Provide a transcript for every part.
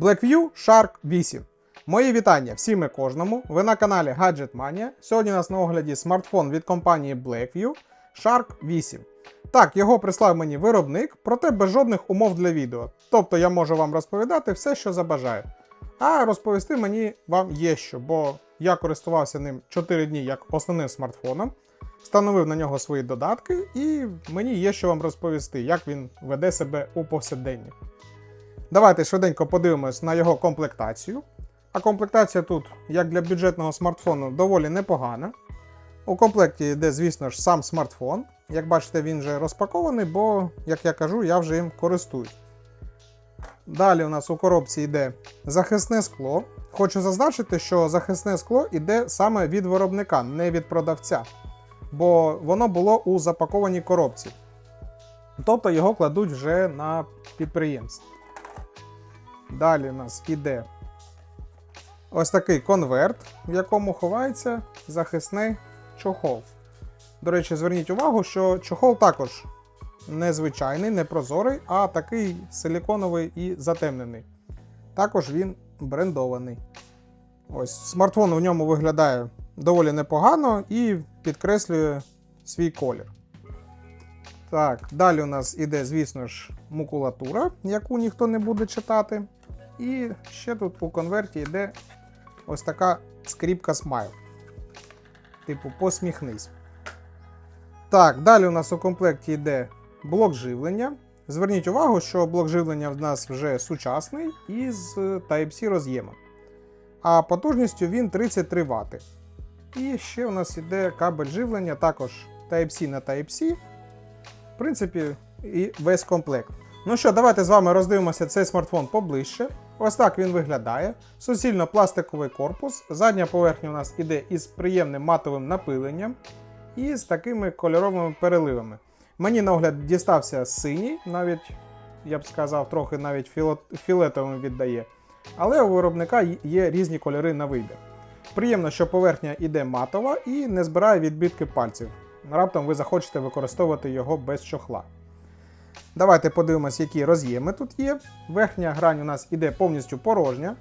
Blackview Shark 8. Мої вітання всім і кожному. Ви на каналі Gadget Mania. Сьогодні у нас на огляді смартфон від компанії Blackview Shark 8. Так, його прислав мені виробник, проте без жодних умов для відео. Тобто я можу вам розповідати все, що забажаю. А розповісти мені вам є що, бо я користувався ним 4 дні як основним смартфоном, встановив на нього свої додатки, і мені є що вам розповісти, як він веде себе у повсякденні. Давайте швиденько подивимось на його комплектацію. А комплектація тут, як для бюджетного смартфону, доволі непогана. У комплекті йде, звісно ж, сам смартфон. Як бачите, він вже розпакований, бо, як я кажу, я вже їм користуюсь. Далі у нас у коробці йде захисне скло. Хочу зазначити, що захисне скло йде саме від виробника, не від продавця. Бо воно було у запакованій коробці. Тобто його кладуть вже на підприємство. Далі у нас іде ось такий конверт, в якому ховається захисний чохол. До речі, зверніть увагу, що чохол також незвичайний, не прозорий, а такий силіконовий і затемнений. Також він брендований. Ось смартфон в ньому виглядає доволі непогано і підкреслює свій колір. Так, далі у нас іде, звісно ж, макулатура, яку ніхто не буде читати. І ще тут у конверті йде ось така скріпка смайл. Типу, посміхнись. Так, далі у нас у комплекті йде блок живлення. Зверніть увагу, що блок живлення в нас вже сучасний із Type-C роз'ємом. А потужністю він 33 Вт. І ще у нас йде кабель живлення, також Type-C на Type-C. В принципі, і весь комплект. Ну що, давайте з вами роздивимося цей смартфон поближче. Ось так він виглядає. Суцільно пластиковий корпус. Задня поверхня у нас іде із приємним матовим напиленням і з такими кольоровими переливами. Мені на огляд дістався синій, навіть, я б сказав, трохи навіть фіолетовим віддає. Але у виробника є різні кольори на вибір. Приємно, що поверхня іде матова і не збирає відбитки пальців. Раптом ви захочете використовувати його без чохла. Давайте подивимось, які роз'єми тут є. Верхня грань у нас іде повністю порожня.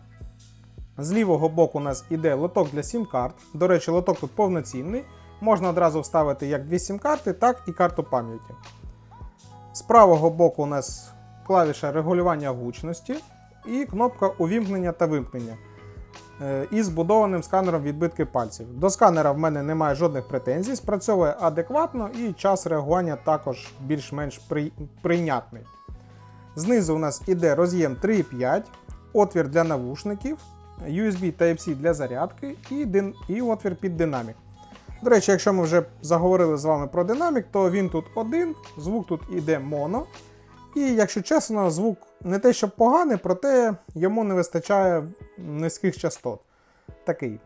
З лівого боку у нас іде лоток для сім-карт. До речі, лоток тут повноцінний. Можна одразу вставити як дві сім-карти, так і карту пам'яті. З правого боку у нас клавіша регулювання гучності і кнопка увімкнення та вимкнення е, із збудованим сканером відбитки пальців. До сканера в мене немає жодних претензій, спрацьовує адекватно і час реагування також більш-менш при... прийнятний. Знизу у нас іде роз'єм 3.5, отвір для навушників, USB Type-C для зарядки і, дин... і отвір під динамік. До речі, якщо ми вже заговорили з вами про динамік, то він тут один, звук тут іде моно. І, якщо чесно, звук не те, що поганий, проте йому не вистачає низьких частот. Такий.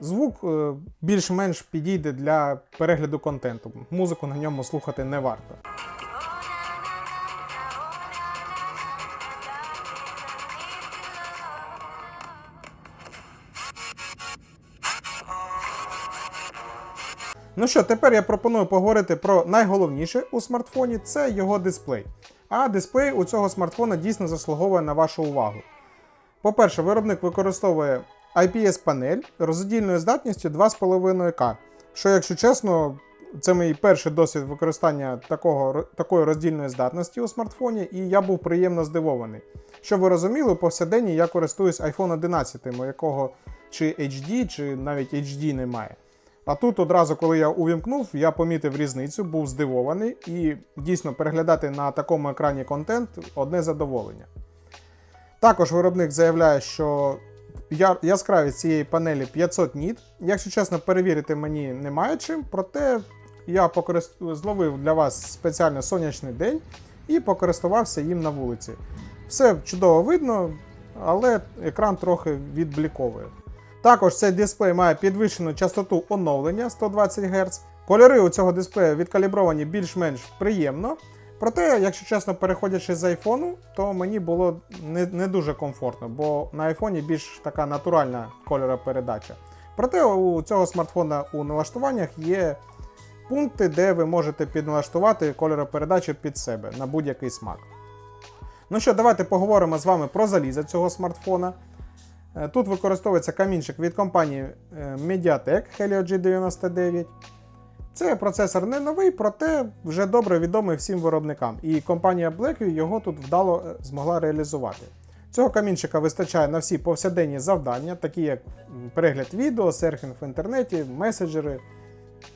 Звук е, більш-менш підійде для перегляду контенту. Музику на ньому слухати не варто. Ну що, тепер я пропоную поговорити про найголовніше у смартфоні це його дисплей. А дисплей у цього смартфона дійсно заслуговує на вашу увагу. По-перше, виробник використовує IPS-панель роздільною здатністю 2,5К. Що, якщо чесно, це мій перший досвід використання такого, такої роздільної здатності у смартфоні, і я був приємно здивований. Щоб ви розуміли, у повсякденні я користуюсь iPhone 11, у якого чи HD, чи навіть HD немає. А тут одразу, коли я увімкнув, я помітив різницю, був здивований і дійсно переглядати на такому екрані контент одне задоволення. Також виробник заявляє, що яскравість цієї панелі 500 ніт. Якщо чесно, перевірити мені немає чим, проте я покорист... зловив для вас спеціально сонячний день і покористувався їм на вулиці. Все чудово видно, але екран трохи відбліковує. Також цей дисплей має підвищену частоту оновлення 120 Гц. Кольори у цього дисплею відкалібровані більш-менш приємно. Проте, якщо чесно, переходячи з айфону, то мені було не, не дуже комфортно, бо на айфоні більш така натуральна кольоропередача. Проте у цього смартфона у налаштуваннях є пункти, де ви можете підналаштувати кольоропередачу під себе на будь-який смак. Ну що, давайте поговоримо з вами про залізо цього смартфона. Е, Тут використовується камінчик від компанії е, Mediatek Helio G99. Це процесор не новий, проте вже добре відомий всім виробникам. І компанія Blackview його тут вдало е, змогла реалізувати. Цього камінчика вистачає на всі повсякденні завдання, такі як перегляд відео, серфінг в інтернеті, меседжери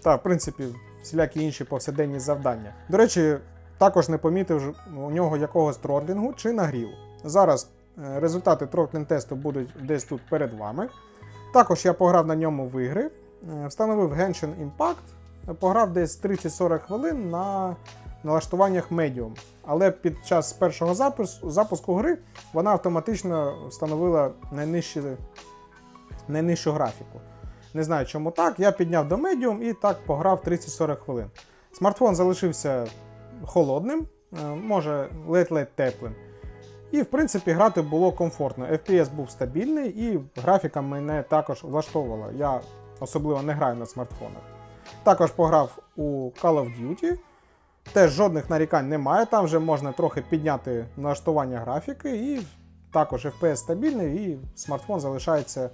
та, в принципі, всілякі інші повсякденні завдання. До речі, також не помітив у нього якогось тротлінгу чи нагріву. Зараз результати тротлінг тесту будуть десь тут перед вами. Також я пограв на ньому в ігри, е, встановив Genshin Impact, е, пограв десь 30-40 хвилин на налаштуваннях Medium. Але під час першого запуску, запуску гри вона автоматично встановила найнижчі, найнижчу графіку. Не знаю, чому так. Я підняв до Medium і так пограв 30-40 хвилин. Смартфон залишився холодним, е, може ледь-ледь теплим. І, в принципі, грати було комфортно. FPS був стабільний і графіка мене також влаштовувала. Я особливо не граю на смартфонах. Також пограв у Call of Duty. Теж жодних нарікань немає. Там вже можна трохи підняти налаштування графіки, і також FPS стабільний, і смартфон залишається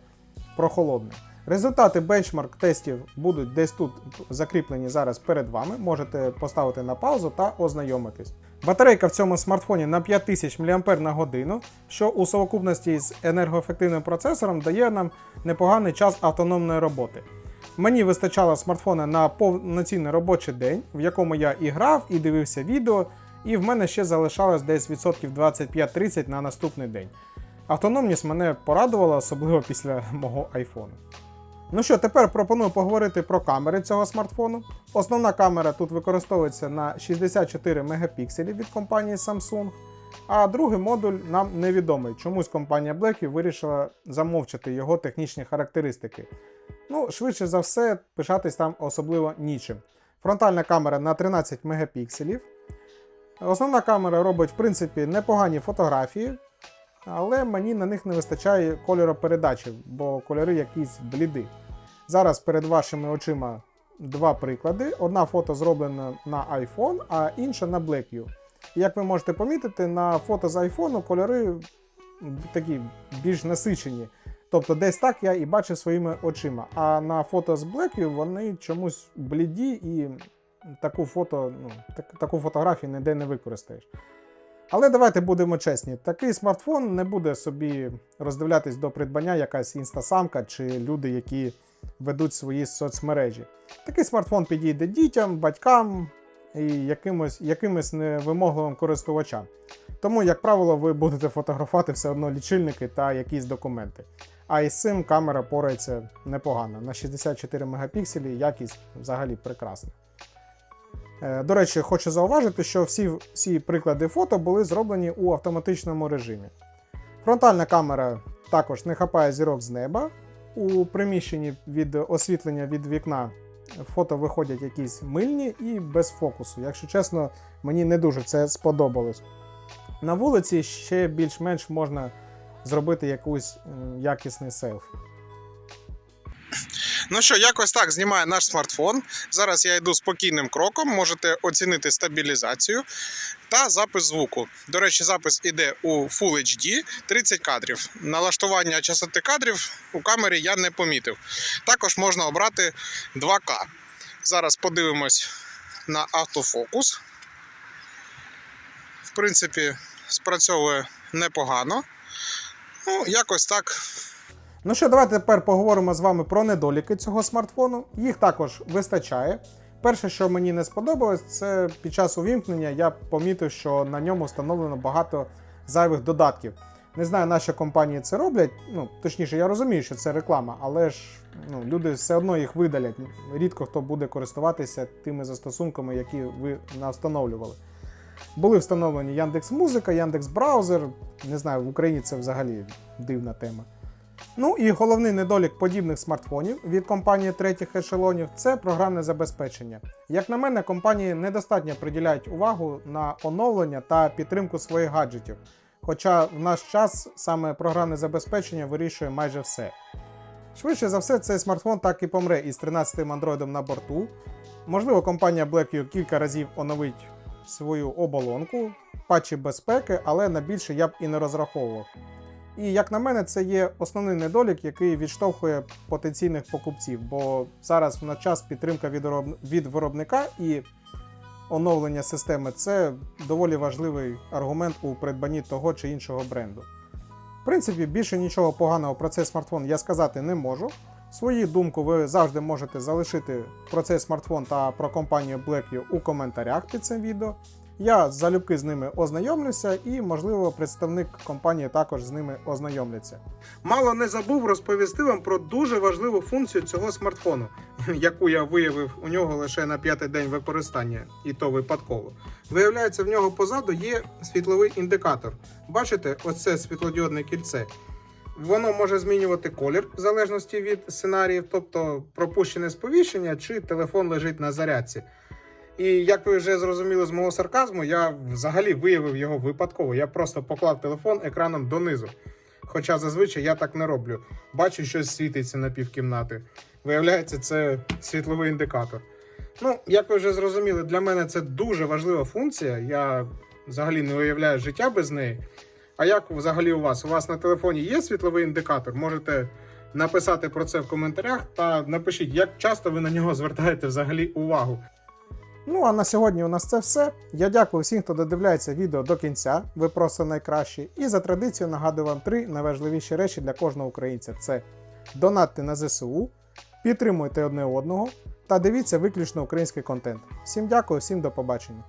прохолодним. Результати бенчмарк тестів будуть десь тут закріплені зараз перед вами. Можете поставити на паузу та ознайомитись. Батарейка в цьому смартфоні на 5000 мАч годину, що у совокупності з енергоефективним процесором дає нам непоганий час автономної роботи. Мені вистачало смартфона на повноцінний робочий день, в якому я і грав, і дивився відео, і в мене ще залишалось десь відсотків 25-30 на наступний день. Автономність мене порадувала, особливо після мого айфону. Ну що, тепер пропоную поговорити про камери цього смартфону. Основна камера тут використовується на 64 мегапікселів від компанії Samsung, а другий модуль нам невідомий. Чомусь компанія Blackview вирішила замовчати його технічні характеристики. Ну, швидше за все, пишатись там особливо нічим. Фронтальна камера на 13 мегапікселів. Основна камера робить, в принципі, непогані фотографії, але мені на них не вистачає кольоропередачі, бо кольори якісь бліди. Зараз перед вашими очима два приклади. Одна фото зроблена на iPhone, а інша на Blackview. Як ви можете помітити, на фото з iPhone кольори такі більш насичені. Тобто десь так я і бачив своїми очима. А на фото з Blackview вони чомусь бліді і таку фото, ну, так, таку фотографію ніде не використаєш. Але давайте будемо чесні, такий смартфон не буде собі роздивлятись до придбання якась інстасамка чи люди, які ведуть свої соцмережі. Такий смартфон підійде дітям, батькам і якимось, якимось невимогливим користувачам. Тому, як правило, ви будете фотографувати все одно лічильники та якісь документи. А із цим камера порається непогано. На 64 мегапікселі якість взагалі прекрасна. Е, До речі, хочу зауважити, що всі, всі приклади фото були зроблені у автоматичному режимі. Фронтальна камера також не хапає зірок з неба. У приміщенні від освітлення від вікна фото виходять якісь мильні і без фокусу. Якщо чесно, мені не дуже це сподобалось. На вулиці ще більш-менш можна зробити якусь якісний селфі. Ну що, якось так знімає наш смартфон. Зараз я йду спокійним кроком, можете оцінити стабілізацію та запис звуку. До речі, запис іде у Full HD 30 кадрів. Налаштування частоти кадрів у камері я не помітив. Також можна обрати 2К. Зараз подивимось на автофокус. В принципі, спрацьовує непогано. Ну, якось так. Ну що, давайте тепер поговоримо з вами про недоліки цього смартфону. Їх також вистачає. Перше, що мені не сподобалось, це під час увімкнення я помітив, що на ньому встановлено багато зайвих додатків. Не знаю, на що компанії це роблять. Ну, точніше, я розумію, що це реклама, але ж ну, люди все одно їх видалять. Рідко хто буде користуватися тими застосунками, які ви навстановлювали. Були встановлені Яндекс Музика, Яндекс Браузер. Не знаю, в Україні це взагалі дивна тема. Ну і головний недолік подібних смартфонів від компанії третіх ешелонів це програмне забезпечення. Як на мене, компанії недостатньо приділяють увагу на оновлення та підтримку своїх гаджетів. Хоча в наш час саме програмне забезпечення вирішує майже все. Швидше за все, цей смартфон так і помре із 13-м Android на борту. Можливо, компанія Blackview кілька разів оновить свою оболонку, патчі безпеки, але на більше я б і не розраховував. І як на мене, це є основний недолік, який відштовхує потенційних покупців, бо зараз на час підтримка від, вироб- від виробника і оновлення системи це доволі важливий аргумент у придбанні того чи іншого бренду. В принципі, більше нічого поганого про цей смартфон я сказати не можу. Свою думку ви завжди можете залишити про цей смартфон та про компанію Blackview у коментарях під цим відео. Я залюбки з ними ознайомлюся, і, можливо, представник компанії також з ними ознайомляться. Мало не забув розповісти вам про дуже важливу функцію цього смартфону, яку я виявив у нього лише на п'ятий день використання, і то випадково. Виявляється, в нього позаду є світловий індикатор. Бачите, оце світлодіодне кільце. Воно може змінювати колір в залежності від сценаріїв, тобто пропущене сповіщення чи телефон лежить на зарядці. І як ви вже зрозуміли з мого сарказму, я взагалі виявив його випадково. Я просто поклав телефон екраном донизу. Хоча зазвичай я так не роблю. Бачу, щось світиться на півкімнати. Виявляється, це світловий індикатор. Ну, як ви вже зрозуміли, для мене це дуже важлива функція. Я взагалі не уявляю життя без неї. А як взагалі у вас? У вас на телефоні є світловий індикатор? Можете написати про це в коментарях та напишіть, як часто ви на нього звертаєте взагалі увагу. Ну а на сьогодні у нас це все. Я дякую всім, хто додивляється відео до кінця. Ви просто найкращі. І за традицією нагадую вам три найважливіші речі для кожного українця: це донатти на ЗСУ, підтримуйте одне одного та дивіться виключно український контент. Всім дякую, всім до побачення.